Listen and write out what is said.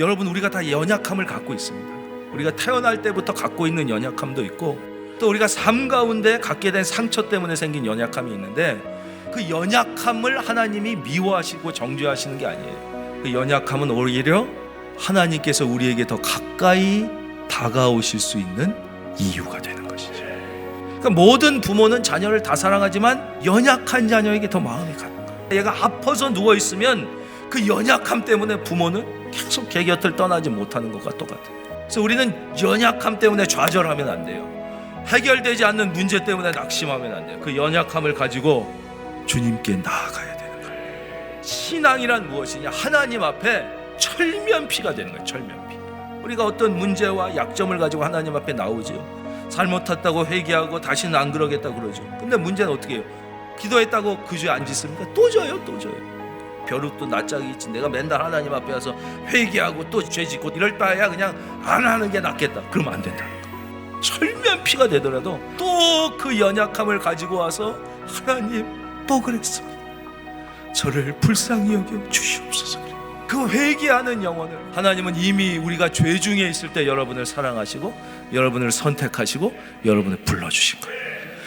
여러분 우리가 다 연약함을 갖고 있습니다. 우리가 태어날 때부터 갖고 있는 연약함도 있고 또 우리가 삶 가운데 갖게 된 상처 때문에 생긴 연약함이 있는데 그 연약함을 하나님이 미워하시고 정죄하시는 게 아니에요. 그 연약함은 오히려 하나님께서 우리에게 더 가까이 다가오실 수 있는 이유가 되는 것이죠. 그러니까 모든 부모는 자녀를 다 사랑하지만 연약한 자녀에게 더 마음이 가는 거예요. 얘가 아파서 누워 있으면 그 연약함 때문에 부모는 계속 걔 곁을 떠나지 못하는 것과 똑같아요. 그래서 우리는 연약함 때문에 좌절하면 안 돼요. 해결되지 않는 문제 때문에 낙심하면 안 돼요. 그 연약함을 가지고 주님께 나아가야 되는 거예요. 신앙이란 무엇이냐? 하나님 앞에 철면피가 되는 거예요. 철면피. 우리가 어떤 문제와 약점을 가지고 하나님 앞에 나오지요. 잘못했다고 회개하고 다시는 안 그러겠다 그러죠. 근데 문제는 어떻게 해요? 기도했다고 그 주에 안 짓습니까? 또 져요, 또 져요. 벼룩도 낯짝이 있지. 내가 맨날 하나님 앞에 와서 회개하고 또 죄짓고 이럴 바에야 그냥 안 하는 게 낫겠다. 그러면 안 된다. 철면 피가 되더라도 또 그 연약함을 가지고 와서 하나님 또 그랬습니다. 저를 불쌍히 여겨 주시옵소서. 그 회개하는 영혼을 하나님은 이미 우리가 죄 중에 있을 때 여러분을 사랑하시고 여러분을 선택하시고 여러분을 불러주신 거예요.